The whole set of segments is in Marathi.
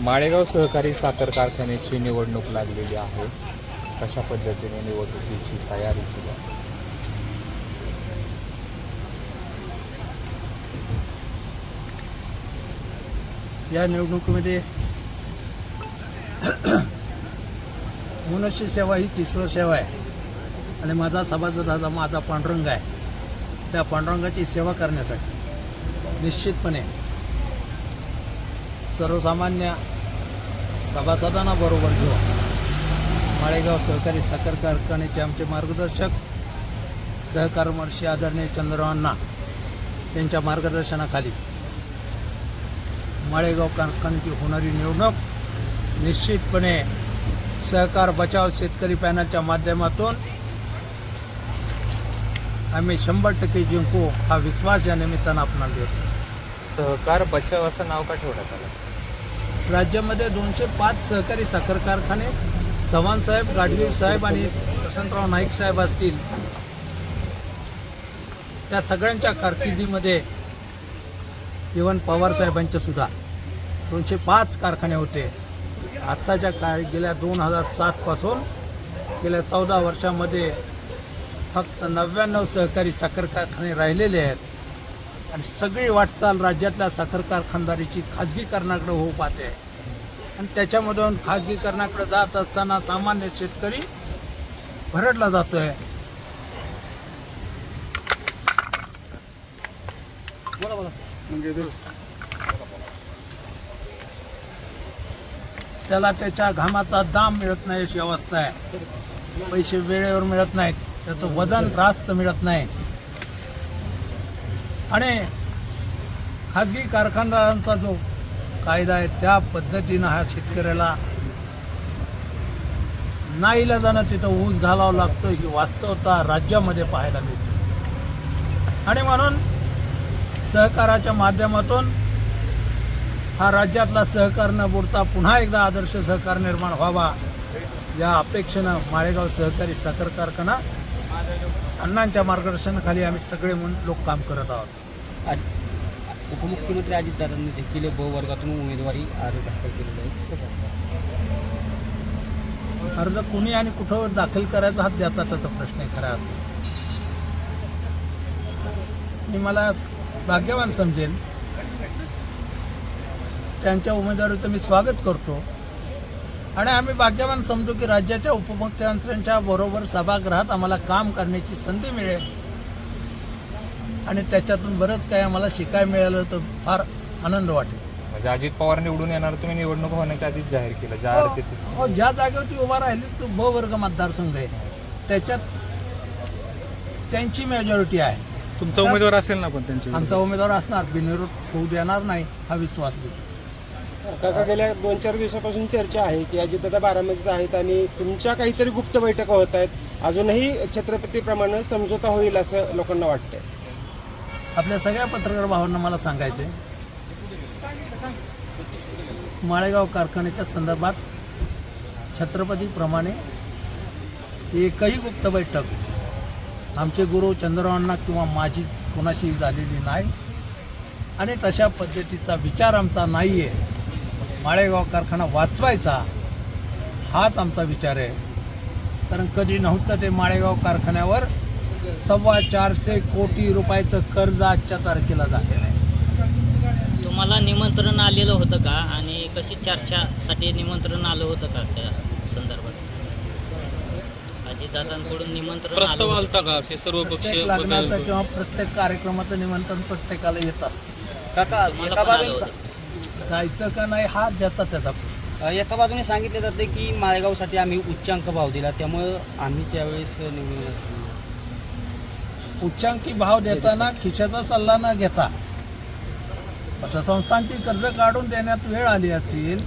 माळेगाव सहकारी साखर कारखान्याची निवडणूक लागलेली आहे. कशा पद्धतीने निवडणुकीची तयारी सुरू आहे? या निवडणुकीमध्ये मनुष्य सेवा हीच ईश्वर सेवा आहे. आणि माझा सभासद हा माझा पांडुरंग आहे. त्या पांडुरंगाची सेवा करण्यासाठी. निश्चितपणे सर्वसामान्य सभासदांना बरोबर घेऊन माळेगाव सहकारी साखर कारखान्याचे आमचे मार्गदर्शक सहकारमर्षी आदरणीय चंद्रवांना त्यांच्या मार्गदर्शनाखाली माळेगाव कारखान्याची होणारी निवडणूक निश्चितपणे सहकार बचाव शेतकरी पॅनलच्या माध्यमातून आम्ही शंभर टक्के जिंकू हा विश्वास या निमित्तानं आपणाला देतो. सहकार बचाव असं नाव का ठेवण्यात आलं राज्यामध्ये दोनशे पाच सहकारी साखर कारखाने चव्हाण साहेब गाडगीळ साहेब आणि वसंतराव नाईक साहेब असतील. त्या सगळ्यांच्या कारकिर्दीमध्ये इवन पवार साहेबांचे सुद्धा दोनशे पाच कारखाने होते. आत्ताच्या काळ गेल्या दोन हजार सातपासून गेल्या चौदा वर्षामध्ये फक्त नव्याण्णव सहकारी साखर कारखाने राहिलेले आहेत. आणि सगळी वाटचाल राज्यातल्या साखर कारखानदारीची खाजगीकरणाकडे होऊ पाहते. आणि त्याच्यामधून खाजगीकरणाकडे जात असताना सामान्य शेतकरी भरडला जातोय. त्याला त्याच्या घामाचा दाम मिळत नाही अशी अवस्था आहे. पैसे वेळेवर मिळत नाहीत. त्याचं वजन रास्त मिळत नाही. आणि खाजगी कारखानदारांचा जो कायदा आहे त्या पद्धतीनं हा शेतकऱ्याला नाईलाजानं तिथं ऊस घालावं लागतो ही वास्तवता राज्यामध्ये पाहायला मिळते. आणि म्हणून सहकाराच्या माध्यमातून हा राज्यातला सहकार न बुडता पुन्हा एकदा आदर्श सहकार निर्माण व्हावा या अपेक्षेनं माळेगाव सहकारी साखर कारखाना अण्णांच्या मार्गदर्शनाखाली आम्ही सगळे म्हणून लोक काम करत आहोत आज उपमुख्यमंत्री अजितदादांनी देखील ब वर्गातून उमेदवारी अर्ज दाखल केलेला आहे कसं पाहता? अर्ज कुणी आणि कुठं दाखल करायचा हा त्याचा त्याचा प्रश्न आहे खरा अर्थाने. मी मला भाग्यवान समजेल त्यांच्या उमेदवारीचं मी स्वागत करतो आणि आम्ही भाग्यवान समजू की राज्याच्या उपमुख्यमंत्र्यांच्या बरोबर सभागृहात आम्हाला काम करण्याची संधी मिळेल. आणि त्याच्यातून बरंच काही आम्हाला शिकाय मिळालं तर फार आनंद वाटेल. म्हणजे अजित पवार निवडून येणार तुम्ही निवडणूक होण्याच्या आधीच जाहीर केलं जाहीर तिथे. हो ज्या जागेवरती उभा राहिली तो ब वर्ग मतदारसंघ आहे. त्याच्यात त्यांची मेजॉरिटी आहे. तुमचा उमेदवार असेल ना पण त्यांची आमचा उमेदवार असणार बिनविरोध होऊ देणार नाही हा विश्वास देतो. काका गेल्या दोन चार दिवसापासून चर्चा आहे की अजितदादा बारामतीत आहेत आणि तुमच्या काहीतरी गुप्त बैठका होत आहेत. अजूनही छत्रपतीप्रमाणे समझोता होईल असं लोकांना वाटतंय. आपल्या सगळ्या पत्रकार भावांना मला सांगायचं आहे माळेगाव कारखान्याच्या संदर्भात छत्रपतीप्रमाणे एकही गुप्त बैठक आमचे गुरु चंद्रवांना किंवा माझी कोणाशीही झालेली नाही. आणि तशा पद्धतीचा विचार आमचा नाही आहे माळेगाव कारखाना वाचवायचा हाच आमचा विचार आहे. कारण कधी नव्हतं ते माळेगाव कारखान्यावर सव्वा चारशे कोटी रुपयाचं कर्ज आजच्या तारखेला झालेलं आहे. तुम्हाला निमंत्रण आलेलं होतं का? आणि कशी चर्चासाठी निमंत्रण आलं होतं का त्या संदर्भात? अजितदादांकडून निमंत्रण प्रस्ताव? आलता का? असे सर्व प्रत्येक लग्नाचं किंवा प्रत्येक कार्यक्रमाचं निमंत्रण प्रत्येकाला येत असतं. काका मला एका पण आलं बाजूने होतं. जायचं का नाही हा ज्याचा त्याचा प्रश्न. एका बाजूने सांगितले जाते की माळेगावसाठी आम्ही उच्चांक भाव दिला त्यामुळं आम्ही त्यावेळेस निवडून. उच्चांकी भाव देताना खिशाचा सल्ला न घेता पतसंस्थांची कर्ज काढून देण्यात वेळ आली असेल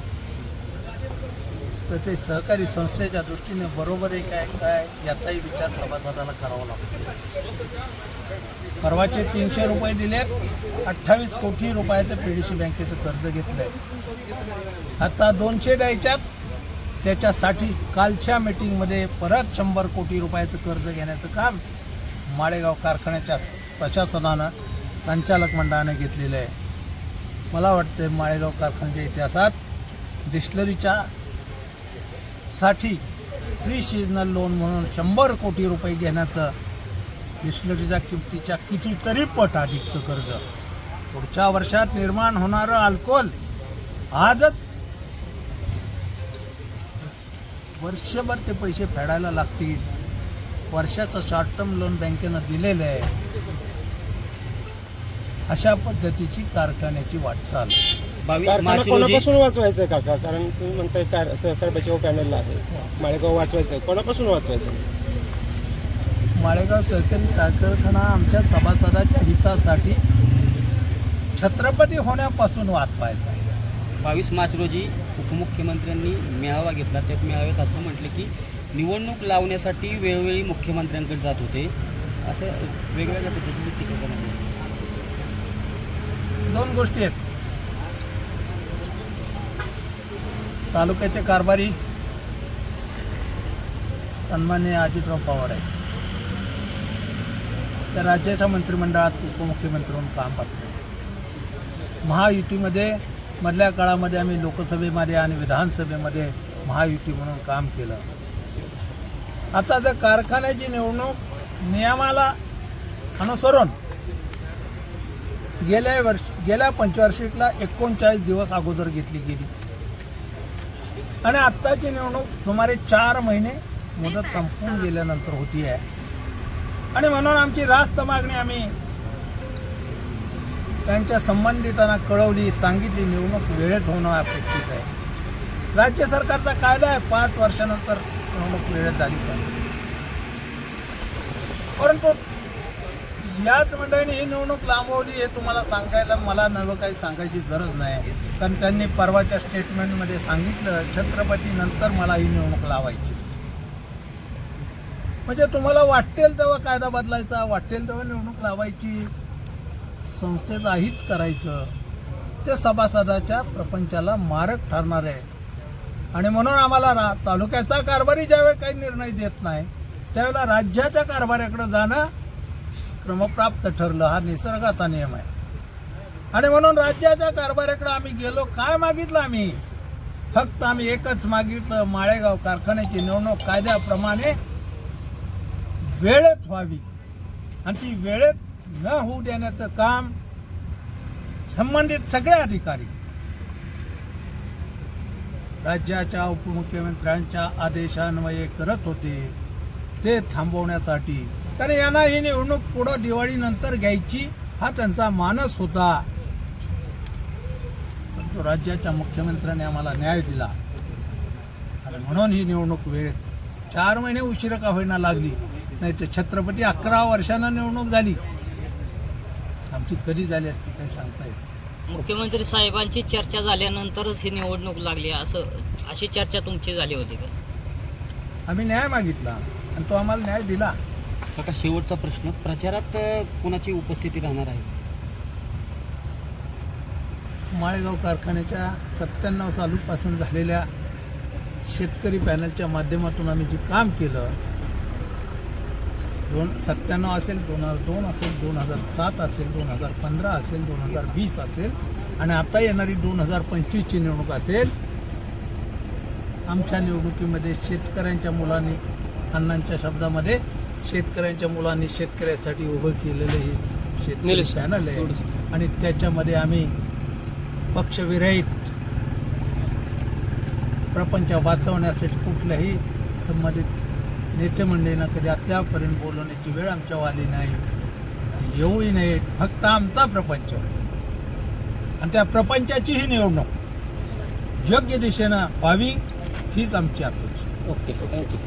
तर ते सहकारी संस्थेच्या दृष्टीने बरोबर आहे काय काय याचाही विचार सभासदाला करावा लागतो. परवाचे तीनशे रुपये दिले अठ्ठावीस कोटी रुपयाचं पी डी सी बँकेचं कर्ज घेतलंय. आता दोनशे द्यायच्यात त्याच्यासाठी कालच्या मीटिंगमध्ये परत शंभर कोटी रुपयाचं कर्ज घेण्याचं काम माळेगाव कारखान्याच्या प्रशासनानं संचालक मंडळाने घेतलेलं आहे. मला वाटतं माळेगाव कारखान्याच्या इतिहासात डिस्लरीच्या साठी प्री सिजनल लोन म्हणून शंभर कोटी रुपये घेण्याचं डिस्लरीच्या किमतीच्या कितीतरी पट अधिकचं कर्ज. पुढच्या वर्षात निर्माण होणारं अल्कोहोल आजच वर्षभर ते पैसे फेडायला लागतील. वर्षाचं शॉर्ट टर्म लोन बँकेनं दिलेलं आहे. अशा पद्धतीची कारखान्याची वाटचाल. बावीस कारखाना मार्च रोजी कोणापासून वाचवायचं आहे काका? कारण तुम्ही म्हणताय कार सहकार बचाव पॅनल आहे. माळेगाव वाचवायचं आहे कोणापासून वाचवायचं आहे? माळेगाव सहकारी साखर कारखाना आमच्या सभासदाच्या हितासाठी छत्रपती होण्यापासून वाचवायचा आहे. बावीस मार्च रोजी उपमुख्यमंत्र्यांनी मेळावा घेतला. त्या मेळाव्यात असं म्हटलं की निवडणूक लावण्यासाठी वेळोवेळी मुख्यमंत्र्यांकडे जात होते. असं वेगवेगळ्या पद्धतीची टीका करण्यात आली. दोन गोष्टी आहेत. तालुक्याचे कारभारी सन्मान्य अजितराव पवार आहेत. त्या राज्याच्या मंत्रिमंडळात उपमुख्यमंत्री म्हणून काम पाहतो महायुतीमध्ये मधल्या काळामध्ये आम्ही लोकसभेमध्ये आणि विधानसभेमध्ये महायुती म्हणून काम केलं. आता जर कारखान्याची निवडणूक नियमाला अनुसरून गेल्या वर्ष गेल्या पंचवार्षिकला एकोणचाळीस दिवस अगोदर घेतली गेली. आणि आत्ताची निवडणूक सुमारे चार महिने मुदत संपून गेल्यानंतर होती आहे आणि म्हणून आमची रास्त मागणी आम्ही त्यांच्या संबंधितांना कळवली सांगितली निवडणूक वेळेच होणं अपेक्षित आहे. राज्य सरकारचा कायदा आहे पाच वर्षानंतर निवडणूक वेळेत झाली पाहिजे. परंतु याच मंडळीने ही निवडणूक लांबवली हे तुम्हाला सांगायला मला नवं काही सांगायची गरज नाही. कारण त्यांनी परवाच्या स्टेटमेंटमध्ये सांगितलं छत्रपती नंतर मला ही निवडणूक लावायची. म्हणजे तुम्हाला वाटेल तेव्हा कायदा बदलायचा वाटेल तेव्हा निवडणूक लावायची. संस्थेचं अहित करायचं. ते सभासदाच्या प्रपंचाला मारक ठरणार आहे. आणि म्हणून आम्हाला रा तालुक्याचा कारभारी ज्यावेळी काही निर्णय देत नाही त्यावेळेला राज्याच्या कारभाऱ्याकडे जाणं क्रमप्राप्त ठरलं हा निसर्गाचा नियम आहे. आणि म्हणून राज्याच्या कारभाऱ्याकडे आम्ही गेलो काय मागितलं आम्ही? फक्त आम्ही एकच मागितलं माळेगाव कारखान्याची निवडणूक कायद्याप्रमाणे वेळेत व्हावी. आणि ती वेळेत न होऊ देण्याचं काम संबंधित सगळे अधिकारी राज्याच्या उपमुख्यमंत्र्यांच्या आदेशान्वये करत होते. ते थांबवण्यासाठी कारण यांना ही निवडणूक पुढं दिवाळीनंतर घ्यायची हा त्यांचा मानस होता. परंतु राज्याच्या मुख्यमंत्र्यांनी आम्हाला न्याय दिला. आणि म्हणून ही निवडणूक वेळ चार महिने उशिरा का होईना लागली. नाही तर छत्रपती अकरा वर्षानं निवडणूक झाली. आमची कधी झाली असती काही सांगता येत मुख्यमंत्री साहेबांची चर्चा झाल्यानंतरच ही निवडणूक लागली. असं अशी चर्चा तुमची झाली होती का? आम्ही न्याय मागितला आणि तो आम्हाला न्याय दिला. काका शेवटचा प्रश्न. प्रचारात कोणाची उपस्थिती राहणार आहे? माळेगाव कारखान्याच्या सत्त्याण्णव सालूपासून झालेल्या शेतकरी पॅनलच्या माध्यमातून आम्ही जे काम केलं दोन सत्त्याण्णव असेल दोन हजार दोन असेल दोन हजार सात असेल दोन हजार पंधरा असेल दोन हजार वीस असेल आणि आता येणारी दोन हजार पंचवीसची निवडणूक असेल आमच्या निवडणुकीमध्ये शेतकऱ्यांच्या मुलांनी अण्णांच्या शब्दामध्ये शेतकऱ्यांच्या मुलांनी शेतकऱ्यासाठी उभं केलेलं हे शेतकरी पॅनल आहे. आणि त्याच्यामध्ये आम्ही पक्षविरहित प्रपंच वाचवण्यासाठी कुठल्याही संबंधित नेते मंडळींना कधी अद्यापर्यंत बोलवण्याची वेळ आमच्यावर आली नाही. येऊही नाही फक्त आमचा प्रपंच. आणि त्या प्रपंचाची ही निवडणूक योग्य दिशेनं व्हावी हीच आमची अपेक्षा. Okay thank you.